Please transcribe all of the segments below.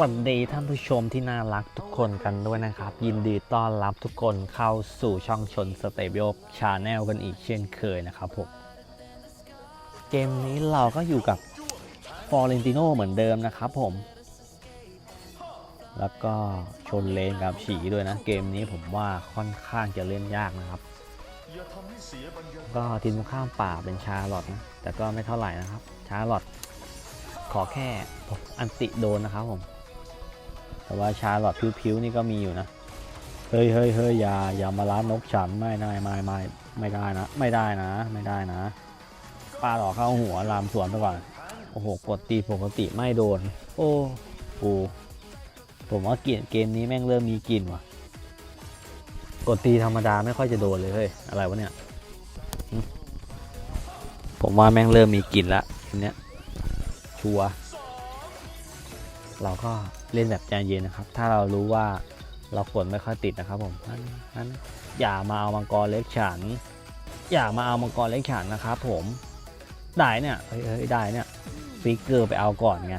วัสดีท่านผู้ชมที่น่ารักทุกคนกันด้วยนะครับ ยินดีต้อนรับทุกคนเข้าสู่ช่องชนสเตเบียชาแนลกันอีกเช่นเคยนะครับผมเกมนี้เราก็อยู่กับฟอร์เรนติโนเหมือนเดิมนะครับผม แล้วก็ชนเลนกับฉีด้วยนะ เกมนี้ผมว่าค่อนข้างจะเล่นยากนะครับ ก็ทีมตรงข้ามป่าเป็นชาร์ลอตนะแต่ก็ไม่เท่าไหร่นะครับ ชาร์ลอตขอแค่อันติโดนนะครับผม แต่ว่าชาร์ลอตพิ้วๆนี่ก็มีอยู่นะ เฮ้ยเฮ้ยเฮ้ยอย่าอย่ามาล้านนกฉันไม่ได้ไม่ไม่ไม่ได้นะ ไม่ได้นะ ไม่ได้นะปลาดออกเข้าหัวลามสวนไปก่อนโอ้โหกดตีปกติไม่โดน โอ้กูผมว่าเกลิ่นเกมนี้แม่งเริ่มมีกลิ่นว่ะ กดตีธรรมดาไม่ค่อยจะโดนเลยเฮ้ยอะไรวะเนี่ยผมว่าแม่งเริ่มมีกลิ่นละทีเนี้ยชัวร์ เราก็เล่นแบบใจเย็นนะครับ ถ้าเรารู้ว่าเรากดไม่ค่อยติดนะครับผมนั้นนนอย่ามาเอามังกรเล็กฉัน อย่ามาเอามังกรเล็กฉันนะครับผมได้เนี่ยเฮ้ยได้เนี่ยฟิกเกอร์ไปเอาก่อนไง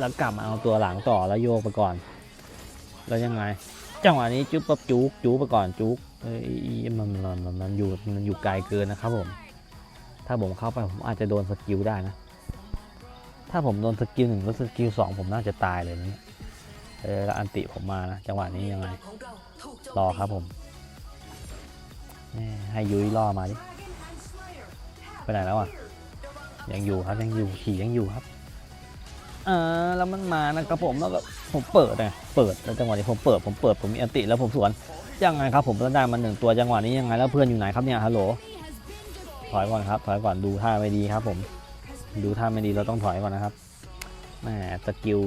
แล้วกลับมาเอาตัวหลังต่อแล้วโยกไปก่อน แล้วยังไง จังหวะนี้จุ๊บปั๊บจุ๊กจุ๊บไปก่อนจุ๊กเอ้ยมันมันมันมันอยู่มันอยู่ไกลเกินนะครับผม ถ้าผมเข้าไปผมอาจจะโดนสกิลได้นะ ถ้าผมโดนสกิลหนึ่งแล้วสกิลสองผมน่าจะตายเลยนะเออแล้วอันติผมมานะ จังหวะนี้ยังไง รอครับผมให้ยุ้ยล่อมาดิ ไปไหนแล้วอะ ยังอยู่ครับยังอยู่ขี่ยังอยู่ครับอ่าแล้วมันมานะครับผมแล้วก็ผมเปิดไงเปิดแล้วจังหวะนี้ผมเปิดผมเปิดผมมีอันติแล้วผมสวนยังไงครับผมก็ได้มาหนึ่งตัวจังหวะนี้ยังไงแล้วเพื่อนอยู่ไหนครับเนี่ยฮัลโหลถอยก่อนครับถอยก่อนดูท่าไม่ดีครับผม ดูท่าไม่ดีเราต้องถอยก่อนนะครับแหมสกิล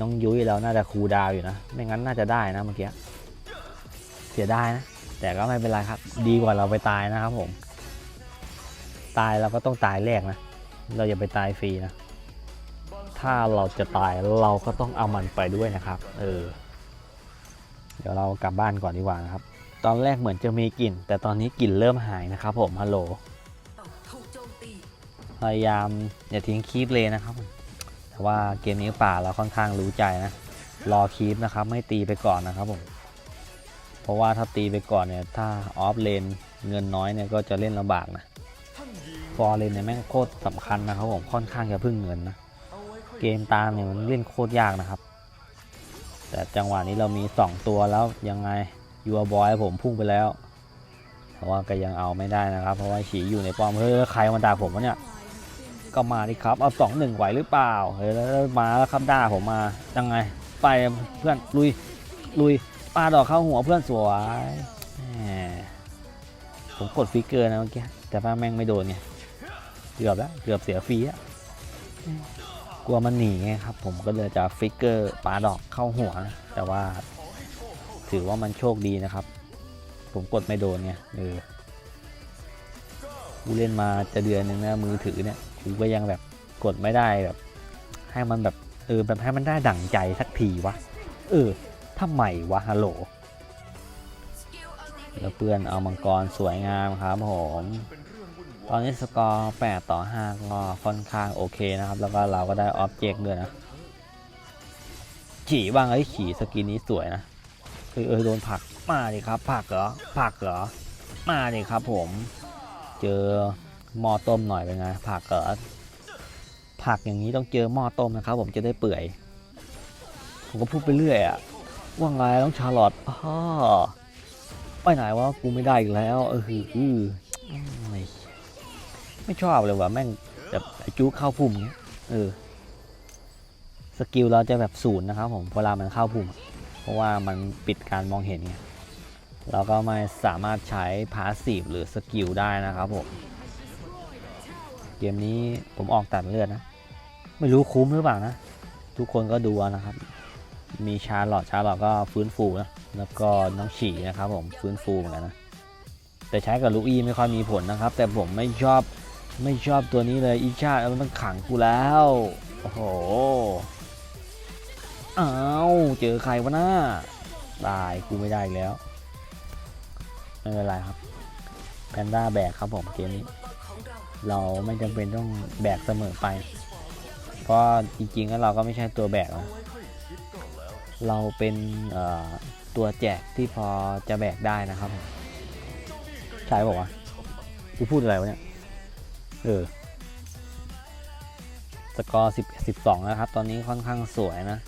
น้องยุ้ยเราน่าจะคูดาวอยู่นะ ไม่งั้นน่าจะได้นะเมื่อกี้เสียได้นะ แต่ก็ไม่เป็นไรครับ ดีกว่าเราไปตายนะครับผม ตายเราก็ต้องตายแรกนะ เราอย่าไปตายฟรีนะ ถ้าเราจะตายเราก็ต้องเอามันไปด้วยนะครับ เออ เดี๋ยวเรากลับบ้านก่อนดีกว่านะครับ ตอนแรกเหมือนจะมีกลิ่น แต่ตอนนี้กลิ่นเริ่มหายนะครับผมฮัลโหล พยายามอย่าทิ้งคีปเลยนะครับผมแต่ว่าเกมนี้ป่าเราค่อนข้างรู้ใจนะรอคีปนะครับ ไม่ตีไปก่อนนะครับผมเพราะว่าถ้าตีไปก่อนเนี่ยถ้าออฟเลนเงินน้อยเนี่ยก็จะเล่นลำบากนะฟอร์เลนเนี่ยแม่งโคตรสำคัญนะครับผมค่อนข้างจะพึ่งเงินนะเกมตามเนี่ยมันเล่นโคตรยากนะครับ แต่จังหวะนี้เรามี 2 ตัวแล้วยังไงยูบอยผมพุ่งไปแล้วแต่ว่าก็ยังเอาไม่ได้นะครับ เพราะว่าฉีอยู่ในป้อมเฮ้ยใครมาด่าผมวะเนี่ย ก็มาดิครับ เอาสองหนึ่งไหวหรือเปล่าเฮ้ยแล้วมาแล้วครับด่าผมมายังไง ไปเพื่อนลุยลุยปาดอกเข้าหัวเพื่อนสวยผมกดฟิกเกอร์นะเมื่อกี้แต่ว่าแม่งไม่โดนไงเกือบแล้วเกือบเสียฟรีอะกลัวมันหนีไงครับ ผมก็เลยจะฟิกเกอร์ปาดอกเข้าหัวนะแต่ว่า ถือว่ามันโชคดีนะครับ ผมกดไม่โดนไงเออกูเล่นมาจะเดือนหนึ่งนะมือถือเนี่ย กูก็ยังแบบกดไม่ได้แบบ ให้มันแบบเออแบบให้มันได้ดั่งใจสักทีวะ เออทำไมวะฮัลโหลแล้วเพื่อนเอามังกรสวยงามครับผม ตอนนี้สกอร์8ต่อ5ก็ค่อนข้างโอเคนะครับ แล้วก็เราก็ได้ออบเจกต์ด้วยนะ ขี่บ้างไอ้ขี่สกินนี้สวยนะเออเออโดนผักมาดิครับผักเหรอผักเหรอมาดิครับผม เจอ หม้อต้มหน่อยเป็นไงผักเกิดผักอย่างนี้ต้องเจอหม้อต้มนะครับ ผมจะได้เปื่อย ผมก็พูดไปเรื่อยอะว่าไงต้องชาร์ลอตอ้อไปไหนวะกูไม่ได้อีกแล้วเออคืออไม่ชอบเลยว่ะแม่งแบบจู๊เข้าพุ่มเงี้ยเออสกิลเราจะแบบศูนย์นะครับผมเวลามันเข้าพุ่มเพราะว่ามันปิดการมองเห็นไงเราก็ไม่สามารถใช้พาสซีฟหรือสกิลได้นะครับผม เกมนี้ผมออกตัดเลือดนะ ไม่รู้คุ้มหรือเปล่านะ ทุกคนก็ดูนะครับ มีชาร์ลอตชาร์ลอตก็ฟื้นฟูนะแล้วก็น้องฉี่นะครับผมฟื้นฟูเหมือนกันนะแต่ใช้กับลูกอีไม่ค่อยมีผลนะครับ แต่ผมไม่ชอบไม่ชอบตัวนี้เลยอีชาติมันขังกูแล้วโอ้โหอ้าวเจอใครวะหน้าตายกูไม่ได้แล้วไม่เป็นไรครับแพนด้าแบกครับผมเกมนี้ เราไม่จำเป็นต้องแบกเสมอไป เพราะจริงๆแล้วเราก็ไม่ใช่ตัวแบกนะเราเป็นตัวแจกที่พอจะแบกได้นะครับผมใช่บอกว่ากูพูดอะไรวะเนี่ย เออ สกอร์10 12นะครับ ตอนนี้ค่อนข้างสวยนะ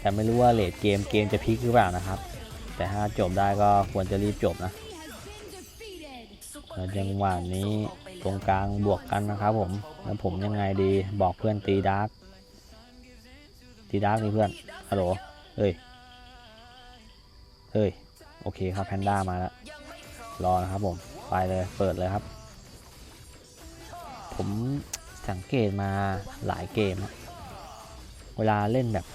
แต่ไม่รู้ว่าเลดเกมเกมจะพลิกหรือเปล่านะครับ แต่ถ้าจบได้ก็ควรจะรีบจบนะแล้วจังหวะนี้ ตรงกลางบวกกันนะครับผม แล้วผมยังไงดีบอกเพื่อนตีดาร์กตีดาร์กนี่เพื่อนฮัลโหลเฮ้ยเฮ้ยโอเคครับแพนด้ามาแล้วรอนะครับผมไปเลยเปิดเลยครับ ผมสังเกตมาหลายเกม เวลาเล่นแบบ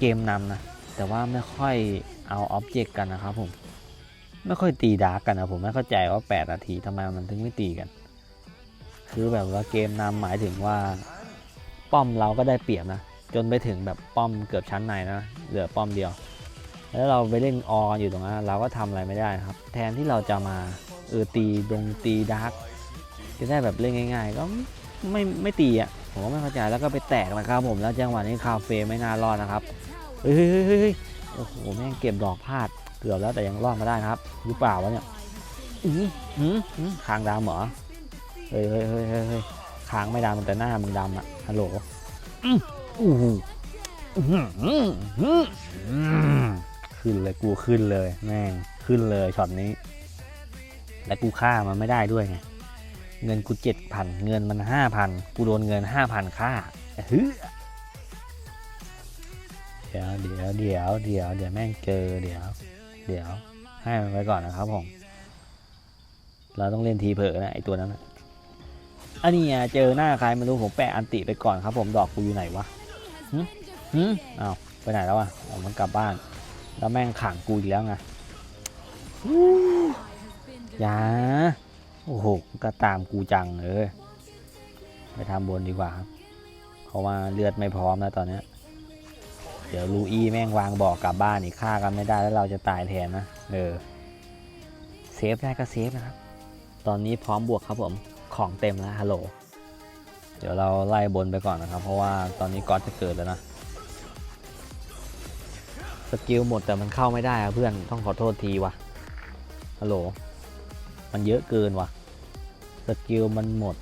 เกมนำนะ แต่ว่าไม่ค่อยเอาอ็อบเจกต์กันนะครับผม ไม่ค่อยตีดาร์กกันนะผมไม่เข้าใจว่า8นาทีทำไมมันถึงไม่ตีกัน คือแบบว่าเกมนำหมายถึงว่า ป้อมเราก็ได้เปรียบนะ จนไปถึงแบบป้อมเกือบชั้นในนะเหลือป้อมเดียว แล้วเราไปเล่นอออยู่ตรงนั้นเราก็ทำอะไรไม่ได้ครับ แทนที่เราจะมาเออตีดงตีดาร์กจะได้แบบเล่นง่าย ๆ ก็ไม่ไม่ตีอะผมก็ไม่เข้าใจแล้วก็ไปแตกนะครับผมแล้วจังหวะนี้คาเฟ่ไม่น่ารอดนะครับเฮ้ยเฮ้ยเฮ้ยโอ้โหแม่งเก็บดอกพลาด เกือบแล้วแต่ยังรอดมาได้นะครับหรือเปล่าวะเนี่ยอือหือหือคางดำเหรอเฮ้ยเฮ้ยเฮ้ยเฮ้ยเฮ้ยคางไม่ดำแต่หน้ามึงดำอะฮัลโหลอืออู้หูอื้อหืออื้อหืออืมขึ้นเลยกูขึ้นเลยแม่งขึ้นเลยช็อตนี้ และกูฆ่ามันไม่ได้ด้วยไงเงินกูเจ็ดพันเงินมันห้าพันกูโดนเงินห้าพันค่าเฮ้ยเดี๋ยวเดี๋ยวเดี๋ยวเดี๋ยวเดี๋ยวแม่งเจอเดี๋ยว เดี๋ยวให้มันไปก่อนนะครับผมเราต้องเล่นทีเผลอนะไอตัวนั้นนะอันนี้เจอหน้าใครไม่รู้ผมแปะอันติไปก่อนครับ ผมดอกกูอยู่ไหนวะหึหึอ้าวไปไหนแล้วอะอ๋อมันกลับบ้าน แล้วแม่งขังกูอีกแล้วไงอย่าโอ้โหก็ตามกูจังเออไปทำบนดีกว่าครับเพราะว่าเลือดไม่พร้อมแล้วตอนนี้ เดี๋ยวลูอี้แม่งวางบอกกลับบ้านอีกฆ่ากันไม่ได้แล้วเราจะตายแทนนะเออเซฟได้ก็เซฟนะครับ ตอนนี้พร้อมบวกครับผมของเต็มแล้วฮัลโหลเดี๋ยวเราไล่บนไปก่อนนะครับ เพราะว่าตอนนี้ก๊อตจะเกิดแล้วนะสกิลหมดแต่มันเข้าไม่ได้อะเพื่อนต้องขอโทษทีว่ะฮัลโหลมันเยอะเกินว่ะสกิลมันหมด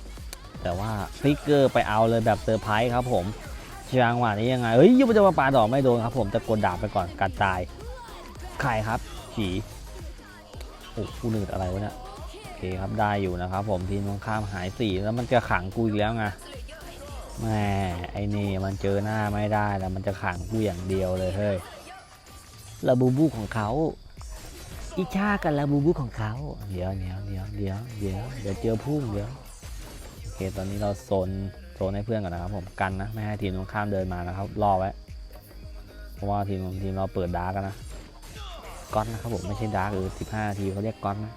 แต่ว่าฟิกเกอร์ไปเอาเลยแบบเซอร์ไพรส์ครับผม จังหวะนี้ยังไงเฮ้ยยุบจะมาปาดอกไม่โดนครับ ผมจะกดดาบไปก่อนกัดตายใครครับฉีโอ้กูหนืดอะไรวะเนี่ยโอเคครับได้อยู่นะครับ ผมทีมตรงข้ามหายสี่แล้วมันจะขังกูอีกแล้วไงแหม่ไอ้นี่มันเจอหน้าไม่ได้แล้วมันจะขังกูอย่างเดียวเลยเฮ้ยระบูบูของเขาอิชากับลาบูบูของเขาเดี๋ยวเดี๋ยวเดี๋ยวเดี๋ยวเดี๋ยวเดี๋ยวเจอพุ่งเดี๋ยวโอเคตอนนี้เราโซน โซนให้เพื่อนก่อนนะครับผมกันนะไม่ให้ทีมตรงข้ามเดินมานะครับรอไว้เพราะว่าทีมทีมเราเปิดดาร์กนะก้อนนะครับผมไม่ใช่ดาร์กหรือ 15นาทีเขาเรียกก้อนนะ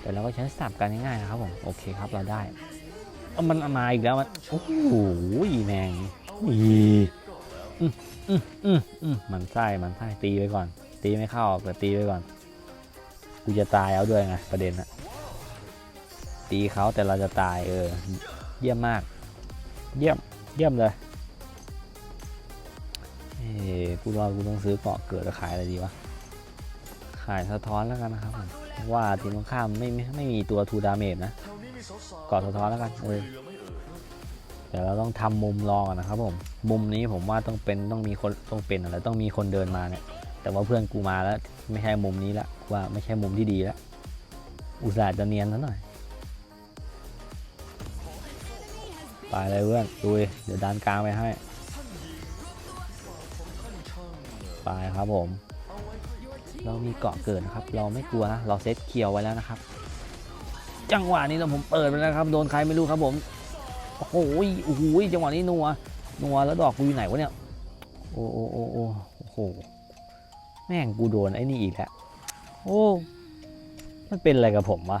แต่เราก็ใช้สับกันง่ายๆนะครับผมโอเคครับเราได้มันมาอีกแล้วมันโอ้โหแมงอีอืมอืมอืมอืมมันไส้มันไส้ตีไปก่อน ตีไม่เข้าแต่ตีไปก่อนกูจะตายเอาด้วยไงประเด็นอะตีเขาแต่เราจะตายเออ เยี่ยมมาก เยี่ยม เยี่ยมเลยเอ้กูรอกูต้องซื้อเกาะเกิดจะขายอะไรดีวะ ขายสะท้อนแล้วกันนะครับผมว่าทีมตรงข้ามไม่ไม่ไม่มีตัวทูดาเมจนะเกาะสะท้อนแล้วกันเออเดี๋ยวเราต้องทำมุมรอก่อนนะครับผม มุมนี้ผมว่าต้องเป็นต้องมีคนต้องเป็นอะไรต้องมีคนเดินมาเนี่ย แต่ว่าเพื่อนกูมาแล้ว ไม่ใช่มุมนี้ละว่าไม่ใช่มุมที่ดีล้วอุตส่าห์จะเนียนซะหน่อย ไปเลยเพื่อนดูดิเดี๋ยวดันกลางไปให้ ไปครับผม เรามีเกาะเกิดนะครับ เราไม่กลัวนะ เราเซตเคียวไว้แล้วนะครับ จังหวะนี้เราผมเปิดไปแล้วครับ โดนใครไม่รู้ครับผม โอ้โหโอ้โหจังหวะนี้นัว นัวแล้วดอกกูอยู่ไหนวะเนี่ย โอ้โอ้โอ้โอ้โอ้โหแม่งกูโดนไอ้นี่อีกแล้ว โอ้ มันเป็นอะไรกับผมวะ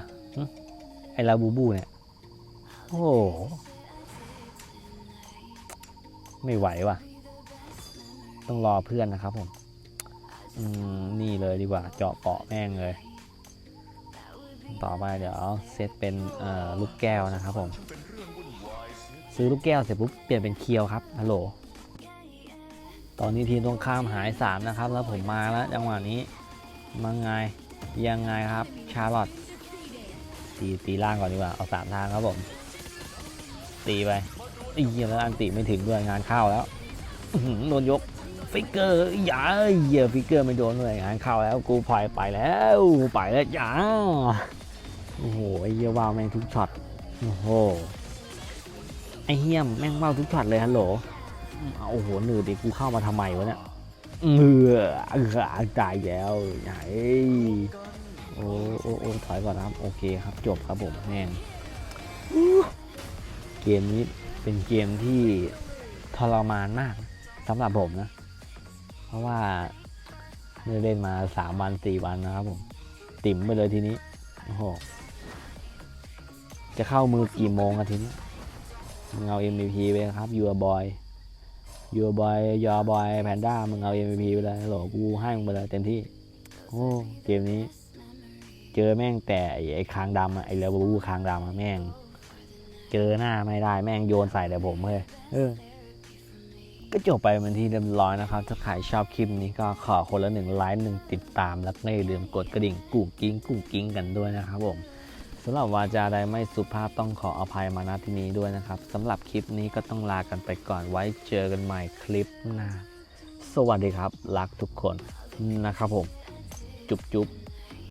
ไอ้ลาบูบูเนี่ย โอ้ ไม่ไหวว่ะ ต้องรอเพื่อนนะครับผม อืม นี่เลยดีกว่า เจาะเกาะแม่งเลย ต่อไปเดี๋ยวเซตเป็นลูกแก้วนะครับผม ซื้อลูกแก้วเสร็จปุ๊บเปลี่ยนเป็นเคียวครับ ฮัลโหล ตอนนี้ทีมตรงข้ามหายสามนะครับ แล้วผมมาแล้วจังหวะนี้มังไงยังไงครับ ชาร์ลอตตีตีล่างก่อนดีกว่า เอาสามทางครับผม ตีไป อีเหี้ยแล้วอันติไม่ถึงด้วยงานเข้าแล้วโดนยกฟิกเกอร์อย่าเหี้ยฟิกเกอร์ไม่โดนเลยงานเข้าแล้วกูพลอยไปแล้วไปแล้วอย่าโอ้โหไอ้เหี้ยว่าวแม่งทุกช็อตโอ้โหไอ้เหี้ยมแม่งว่าวทุกช็อตเลยฮัลโหลโอ้โหหนืดดิกูเข้ามาทำไมวะเนี่ยเออเออตายแล้วไหนโอ้โอ้โอ้ถอยก่อนนะครับ โอเคครับ จบครับผมแม่งเกมนี้ เป็นเกมที่ทรมานมากสำหรับผมนะ เพราะว่าไม่เล่นมาสามวันสี่วันนะครับผม ติ่มไปเลยทีนี้ โอ้โห จะเข้ามือกี่โมงอะทีนี้มึงเอา MVP ไปครับยูบอยยูบอยยอบอยแพนด้ามึงเอา MVP ไปเลยโหลกูให้มึงไปเลยเต็มที่ โอ้เกมนี้ เจอแม่งแต่ไอ้คางดำอะไอ้เลวบูคางดำอะแม่ง เจอหน้าไม่ได้แม่งโยนใส่แต่ผมเลยเออก็จบไปเป็นที่เรียบร้อยนะครับ ถ้าใครชอบคลิปนี้ก็ขอคนละหนึ่งไลค์หนึ่งติดตาม แล้วก็อย่าลืมกดกระดิ่งกุ่งกิ้งกุ่งกิ้งกันด้วยนะครับผมสำหรับวาจาใดไม่สุภาพต้องขออภัยมาณที่นี้ด้วยนะครับสำหรับคลิปนี้ก็ต้องลากันไปก่อนไว้เจอกันใหม่คลิปหน้า สวัสดีครับ รักทุกคนนะครับผม จุ๊บจุ๊บ